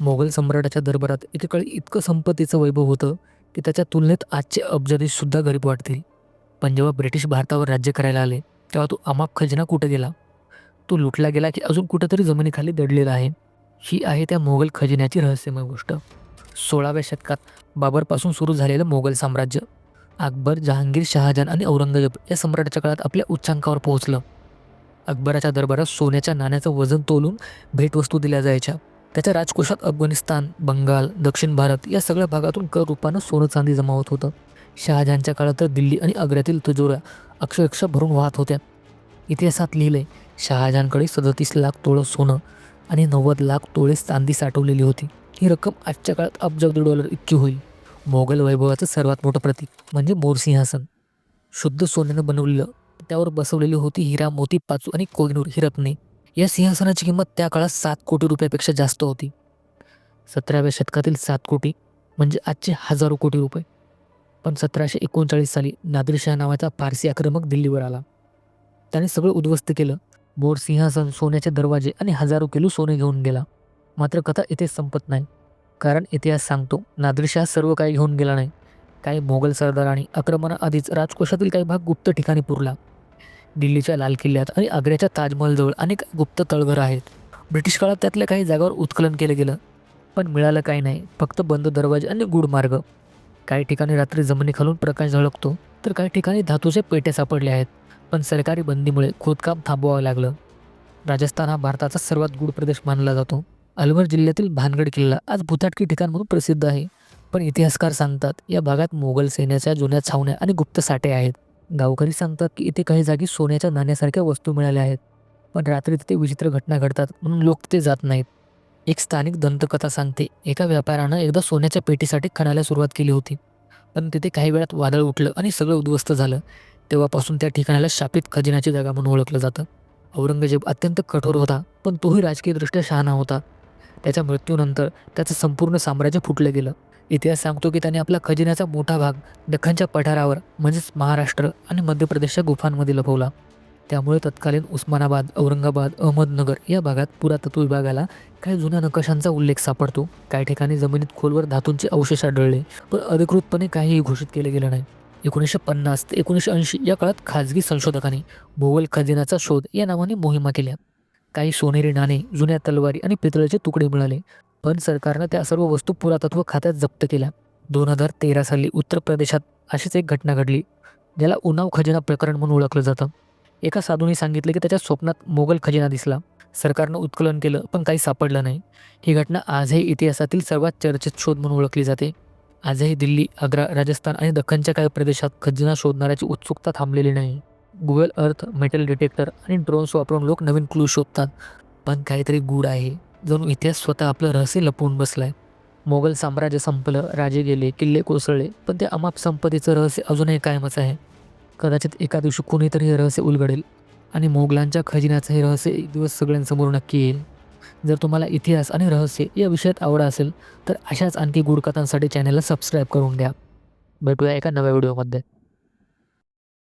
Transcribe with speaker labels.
Speaker 1: मोगल सम्राटाच्या दरबारात एकेकाळी इतकं संपत्तीचं वैभव होतं की त्याच्या तुलनेत आजचे अब्जाधीशसुद्धा गरीब वाटतील. पण जेव्हा ब्रिटिश भारतावर राज्य करायला आले तेव्हा तो अमाप खजिना कुठे गेला? तो लुटला गेला की अजून कुठंतरी जमिनीखाली दडलेला आहे. ही आहे त्या मोगल खजिन्याची रहस्यमय गोष्ट. सोळाव्या शतकात बाबरपासून सुरू झालेलं मोगल साम्राज्य अकबर जहांगीर शहाजहान आणि औरंगजेब या सम्राटाच्या काळात आपल्या उच्चांकावर पोहोचलं. अकबराच्या दरबारात सोन्याच्या नाण्याचं वजन तोलून भेटवस्तू दिल्या जायच्या. त्याच्या राजकोषात अफगाणिस्तान बंगाल दक्षिण भारत या सगळ्या भागातून कर रूपानं सोनं चांदी जमा होत. होतं शहाजहानच्या काळात तर दिल्ली आणि आग्र्यातील तिजोऱ्या अक्षरक्ष भरून वाहत होत्या. इतिहासात लिहिले शहाजहानकडे सदतीस लाख तोळं सोनं आणि नव्वद लाख तोळे चांदी साठवलेली होती. ही रक्कम आजच्या काळात अब्जावधी डॉलर इतकी होईल. मोगल वैभवाचं सर्वात मोठं प्रतीक म्हणजे मोरसिंहासन शुद्ध सोन्यानं बनवलेलं त्यावर बसवलेली होती हिरा मोती पाचू आणि कोहिनूर ही रत्ने. या सिंहासनाची किंमत त्या काळात सात कोटी रुपयापेक्षा जास्त होती. सतराव्या शतकातील सात कोटी म्हणजे आजचे हजारो कोटी रुपये. पण सतराशे एकोणचाळीस साली नादिरशाह नावाचा पारसी आक्रमक दिल्लीवर आला. त्याने सगळं उद्ध्वस्त केलं. बोर सिंहासन सोन्याचे दरवाजे आणि हजारो किलो सोने घेऊन गेला. मात्र कथा इथे संपत नाही. कारण इतिहास सांगतो नादिरशाह सर्व काही घेऊन गेला नाही. काही मोगल सरदारांनी आक्रमणाआधीच राजकोषातील काही भाग गुप्त ठिकाणी पुरला. दिल्लीच्या लाल किल्ल्यात आणि आग्र्याच्या ताजमहलजवळ अनेक गुप्त तळघरं आहेत. ब्रिटिश काळात त्यातल्या काही जागावर उत्खलन केलं गेलं पण मिळालं काही नाही फक्त बंद दरवाजे आणि गुढ मार्ग काही ठिकाणी रात्री जमिनीखालून प्रकाश झळकतो तर काही ठिकाणी धातूचे पेटे सापडले आहेत पण सरकारी बंदीमुळे खोदकाम थांबवावं लागलं. राजस्थान हा भारताचा सर्वात गूढ प्रदेश मानला जातो. अलवर जिल्ह्यातील भानगड किल्ला आज भुताटकी ठिकाण म्हणून प्रसिद्ध आहे पण इतिहासकार सांगतात या भागात मोगल सैन्याच्या जुन्या छावण्या आणि गुप्त साठे आहेत. गावकरी सांगतात की इथे काही जागी सोन्याच्या नाण्यासारख्या वस्तू मिळाल्या आहेत. पण रात्री तिथे विचित्र घटना घडतात म्हणून लोक तिथे जात नाहीत. एक स्थानिक दंतकथा सांगते. एका व्यापाऱ्यानं एकदा सोन्याच्या पेटीसाठी खणायला सुरुवात केली होती. पण तिथे काही वेळात वादळ उठलं आणि सगळं उद्ध्वस्त झालं. तेव्हापासून त्या ठिकाणाला शापित खजिन्याची जागा म्हणून ओळखलं जातं. औरंगजेब अत्यंत कठोर होता पण तोही राजकीयदृष्ट्या शहाणा होता. त्याच्या मृत्यूनंतर त्याचं संपूर्ण साम्राज्य फुटलं गेलं. इतिहास सांगतो की त्याने आपला खजिन्याचा मोठा भाग दख्खनच्या पठारावर म्हणजेच महाराष्ट्र आणि मध्य प्रदेशच्या गुफांमध्ये लपवला. त्यामुळे तत्कालीन उस्मानाबाद औरंगाबाद अहमदनगर या भागात पुरातत्व विभागाला काही जुन्या नकाशांचा उल्लेख सापडतो. काही ठिकाणी जमिनीत खोलवर धातूंचे अवशेष आढळले पण अधिकृतपणे काहीही घोषित केलं गेलं नाही. एकोणीसशे पन्नास ते एकोणीसशे ऐंशी या काळात खाजगी संशोधकांनी मोगल खजिन्याचा शोध या नावाने मोहिमा केल्या. काही सोनेरी नाणे जुन्या तलवारी आणि पितळेचे तुकडे मिळाले. पण सरकारनं त्या सर्व वस्तू पुरातत्व खात्यात जप्त केल्या. दोन हजार तेरा साली उत्तर प्रदेशात अशीच एक घटना घडली ज्याला उन्नाव खजिना प्रकरण म्हणून ओळखलं जातं. एका साधूने सांगितलं की त्याच्या स्वप्नात मोगल खजिना दिसला. सरकारनं उत्खलन केलं पण काही सापडलं नाही. ही घटना आजही इतिहासातील सर्वात चर्चित शोध म्हणून ओळखली जाते. आजही दिल्ली आग्रा राजस्थान आणि दख्खनच्या काही प्रदेशात खजिना शोधणाऱ्याची उत्सुकता थांबलेली नाही. गुगल अर्थ मेटल डिटेक्टर आणि ड्रोन्स वापरून लोक नवीन क्लू शोधतात. पण काहीतरी गूढ आहे. जणू इतिहास स्वतः आपलं रहस्य लपवून बसलाय. मोगल साम्राज्य संपलं राजे गेले किल्ले कोसळले पण त्या अमाप संपत्तीचं रहस्य अजूनही कायमच आहे. कदाचित एका दिवशी कोणीतरी हे रहस्य उलगडेल आणि मोगलांच्या खजिन्याचं हे रहस्य एक दिवस सगळ्यांसमोर नक्की येईल. जर तुम्हाला इतिहास आणि रहस्य या विषयात आवड असेल तर अशाच आणखी गूढकथांसाठी चॅनलला सबस्क्राईब करून द्या भेटूया एका नव्या व्हिडिओमध्ये.